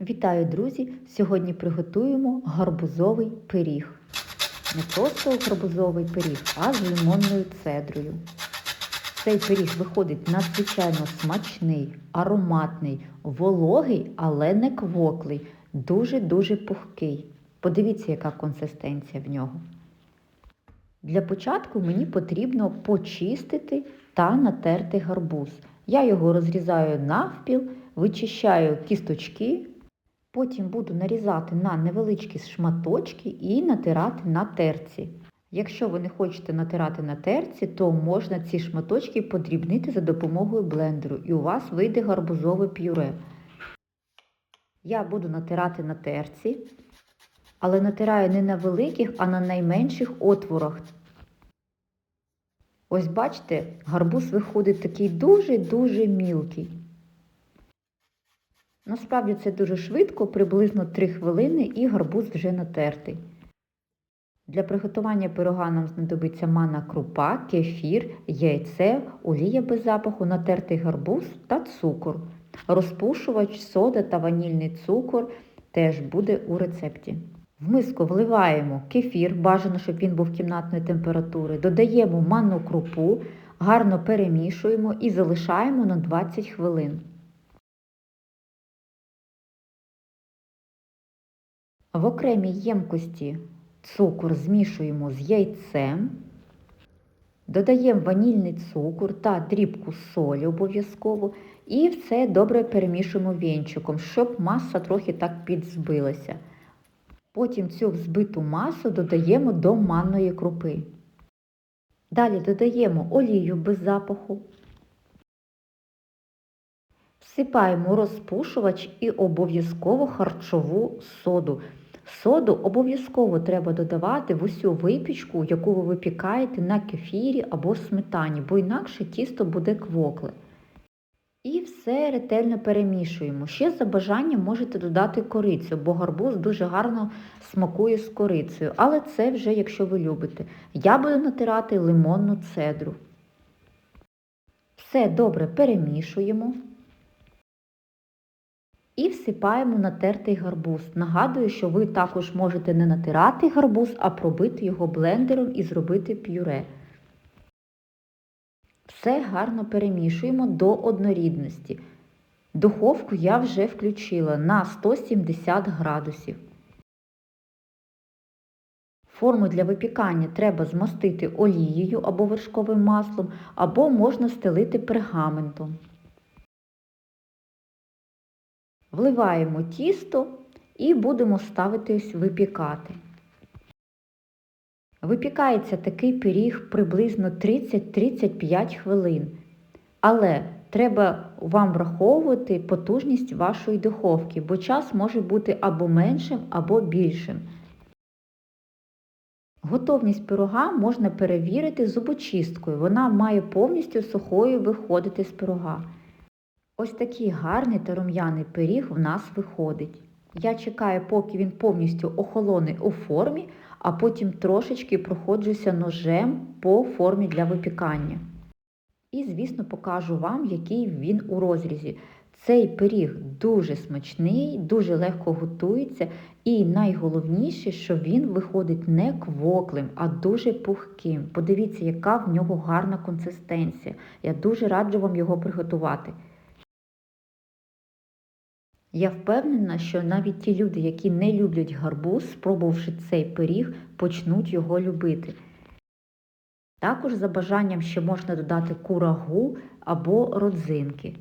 Вітаю, друзі! Сьогодні приготуємо гарбузовий пиріг. Не просто гарбузовий пиріг, а з лимонною цедрою. Цей пиріг виходить надзвичайно смачний, ароматний, вологий, але не квоклий, дуже-дуже пухкий. Подивіться, яка консистенція в нього. Для початку мені потрібно почистити та натерти гарбуз. Я його розрізаю навпіл, вичищаю кісточки, потім буду нарізати на невеличкі шматочки і натирати на терці. Якщо ви не хочете натирати на терці, то можна ці шматочки подрібнити за допомогою блендеру, і у вас вийде гарбузове пюре. Я буду натирати на терці, але натираю не на великих, а на найменших отворах. Ось бачите, гарбуз виходить такий дуже-дуже мілкий. Насправді це дуже швидко, приблизно 3 хвилини і гарбуз вже натертий. Для приготування пирога нам знадобиться манна крупа, кефір, яйце, олія без запаху, натертий гарбуз та цукор. Розпушувач, сода та ванільний цукор теж буде у рецепті. В миску вливаємо кефір, бажано, щоб він був кімнатної температури, додаємо манну крупу, гарно перемішуємо і залишаємо на 20 хвилин. В окремій ємкості цукор змішуємо з яйцем, додаємо ванільний цукор та дрібку солі обов'язково і все добре перемішуємо вінчиком, щоб маса трохи так підзбилася. Потім цю взбиту масу додаємо до манної крупи. Далі додаємо олію без запаху. Всипаємо розпушувач і обов'язково харчову соду. Соду обов'язково треба додавати в усю випічку, яку ви випікаєте на кефірі або сметані, бо інакше тісто буде квокле. І все ретельно перемішуємо. Ще за бажанням можете додати корицю, бо гарбуз дуже гарно смакує з корицею. Але це вже якщо ви любите. Я буду натирати лимонну цедру. Все добре перемішуємо. І всипаємо натертий гарбуз. Нагадую, що ви також можете не натирати гарбуз, а пробити його блендером і зробити пюре. Все гарно перемішуємо до однорідності. Духовку я вже включила на 170 градусів. Форму для випікання треба змастити олією або вершковим маслом, або можна стелити пергаментом. Вливаємо тісто і будемо ставити випікати. Випікається такий пиріг приблизно 30-35 хвилин. Але треба вам враховувати потужність вашої духовки, бо час може бути або меншим, або більшим. Готовність пирога можна перевірити зубочисткою. Вона має повністю сухою виходити з пирога. Ось такий гарний та рум'яний пиріг в нас виходить. Я чекаю, поки він повністю охолоне у формі, а потім трошечки проходжуся ножем по формі для випікання. І, звісно, покажу вам, який він у розрізі. Цей пиріг дуже смачний, дуже легко готується, і найголовніше, що він виходить не квоклим, а дуже пухким. Подивіться, яка в нього гарна консистенція. Я дуже раджу вам його приготувати. Я впевнена, що навіть ті люди, які не люблять гарбуз, спробувавши цей пиріг, почнуть його любити. Також за бажанням ще можна додати курагу або родзинки.